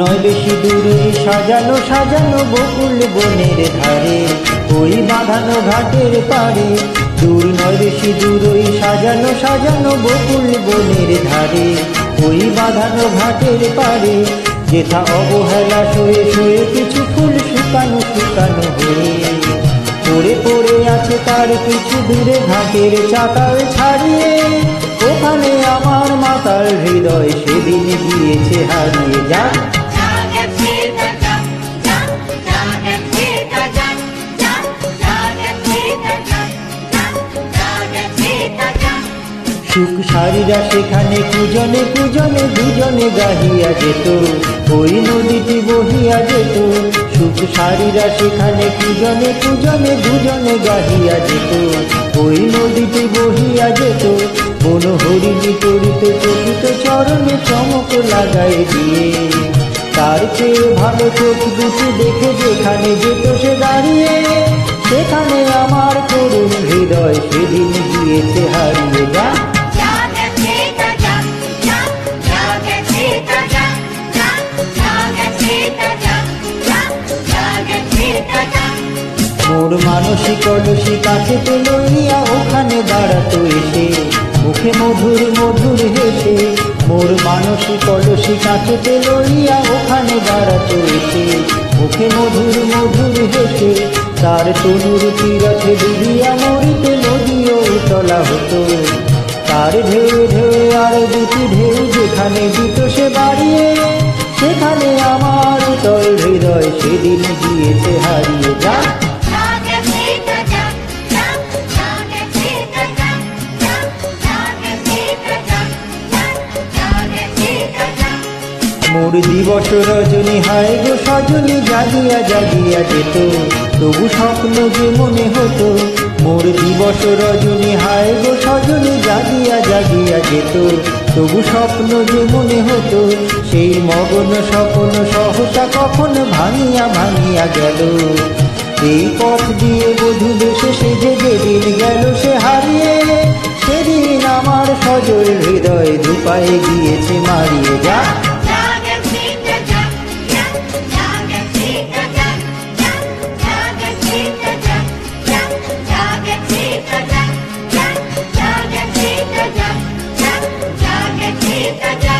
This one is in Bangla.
নয় বেশি দূরে, সাজানো সাজানো বকুল বনের ধারে, ওই বাঁধানো ঘাটের পারে দূর নয় বেশি দূরে, সাজানো সাজানো বকুল বনের ধারে, ওই বাঁধানো ঘাটের পারে যেথা অবহেলা সয়ে সয়ে কিছু ফুল শুকানো শুকানো হয়ে। পড়ে পড়ে আছে তার কিছু দূরে ঘাটের চাতাল ছাড়িয়ে। ওখানে আমার মাতার হৃদয় সেদিন গিয়েছে হারিয়ে যা সুখ সারিরা সেখানে কুজনে কুজনে দুজনে গাহিয়া যেত। ওই নদীটি বহিয়া যেত। সুখ সারিরা সেখানে কুজনে কুজনে দুজনে গাহিয়া যেত। ওই নদীটি বহিয়া যেত। বন হরিণী তরিতে চকিত চরণে চমক লাগাই দিয়ে। তার চেয়ে ভালো চোখ দুটি দেখে যেখানে যেত সে দাঁড়িয়ে, সেখানে আমার করুণ হৃদয় সেদিন গিয়েছে হারিয়ে যা মোর মানসিক কলসি কাছে লইয়া ওখানে দাঁড়াতো এসে। মুখে মধুর মধুর হেসে, মোর মানসিক কলসি কাছে লইয়া ওখানে দাঁড়াতো এসে। মুখে মধুর মধুর হেসে, তার তনুর তীরথে ডুবিয়া মরিতে নদীও চলা হতো। তার ঢেউ ঢেউ আর দুটি ঢেউ যেখানে দিত সে বাড়িয়ে সেখানে আমার উতল হৃদয় সেদিন গিয়েছে হারিয়ে যা মোর দিবস রজনী, হায় গো সজনী, জাগিয়া জাগিয়া যেত। তবু স্বপ্ন যে মনে হতো, মোর দিবস রজনী, হায় গো সজনী, জাগিয়া জাগিয়া যেত। তবু স্বপ্ন যে মনে হতো, সেই মগন স্বপ্ন সহসা কখন ভাঙিয়া ভাঙিয়া গেল। এই পথ দিয়ে বধূ বেশে সে যে যেদিন গেল, সে হারিয়ে সেদিন আমার সজল হৃদয় দুপায়ে গিয়েছে, মারিয়ে যা callar.